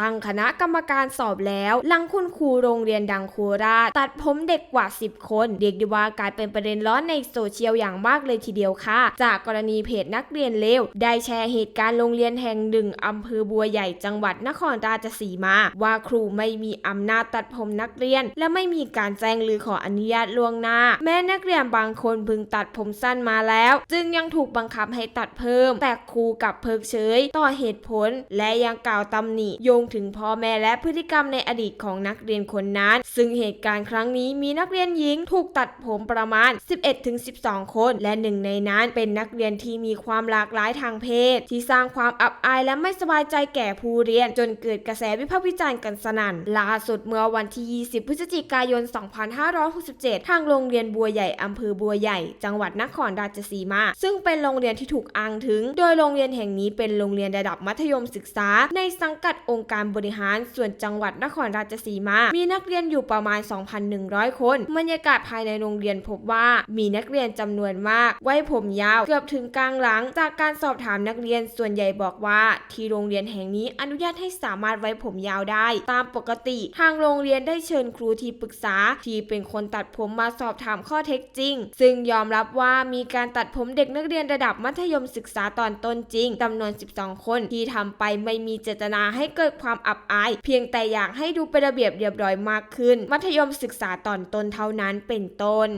ตั้งคณะกรรมการสอบแล้วหลังคุณครูโรงเรียนดังโคราชตัดผมเด็กกว่า 10 คน เรียกได้ว่ากลายเป็นประเด็นร้อนในโซเชียลอย่างมากเลยทีเดียวค่ะ จากกรณีเพจนักเรียนเลวได้แชร์เหตุการณ์โรงเรียนแห่งหนึ่งอำเภอบัวใหญ่จังหวัดนครราชสีมา ว่าครูไม่มีอำนาจตัดผมนักเรียน และไม่มีการแจ้งหรือขออนุญาตล่วงหน้า แม้นักเรียนบางคนพึงตัดผมสั้นมาแล้ว จึงยังถูกบังคับให้ตัดเพิ่ม แต่ครูกลับเพิกเฉย ต่อเหตุผล และยังกล่าวตำหนิโยงถึงพ่อแม่และพฤติกรรมในอดีตของนักเรียนคนนั้น ซึ่งเหตุการณ์ครั้งนี้มีนักเรียนหญิงถูกตัดผมประมาณ 11-12 คน และหนึ่งในนั้นเป็นนักเรียนที่มีความหลากหลายทางเพศ ที่สร้างความอับอายและไม่สบายใจแก่ผู้เรียน จนเกิดกระแสวิพากษ์วิจารณ์กันสนั่นล่าสุดเมื่อวันที่ 20 พฤศจิกายน 2567 ทางโรงเรียนบัวใหญ่อำเภอบัวใหญ่ จังหวัดนครราชสีมา ซึ่งเป็นโรงเรียนที่ถูกอ้างถึง โดยโรงเรียนแห่งนี้เป็นโรงเรียนระดับมัธยมศึกษา ในสังกัดองค์การการบริหารส่วนจังหวัดนครราชสีมา มีนักเรียนอยู่ประมาณ 2,100 คน บรรยากาศภายในโรงเรียนพบว่ามีนักเรียนจำนวนมาก ไว้ผมยาวเกือบถึงกลางหลัง จากการสอบถามนักเรียนส่วนใหญ่บอกว่า ที่โรงเรียนแห่งนี้อนุญาตให้สามารถไว้ผมยาวได้ ตามปกติ ทางโรงเรียนได้เชิญครูที่ปรึกษา ที่เป็นคนตัดผมมาสอบถามข้อเท็จจริง ซึ่งยอมรับว่ามีการตัดผมเด็กนักเรียนระดับมัธยมศึกษาตอนต้นจริงจำนวน 12 คนที่ทำไปไม่มีเจตนาให้เกิดความอับอาย เพียงแต่อยากให้ดูเป็นระเบียบเรียบร้อยมากขึ้น มัธยมศึกษาตอนต้นเท่านั้นเป็นต้น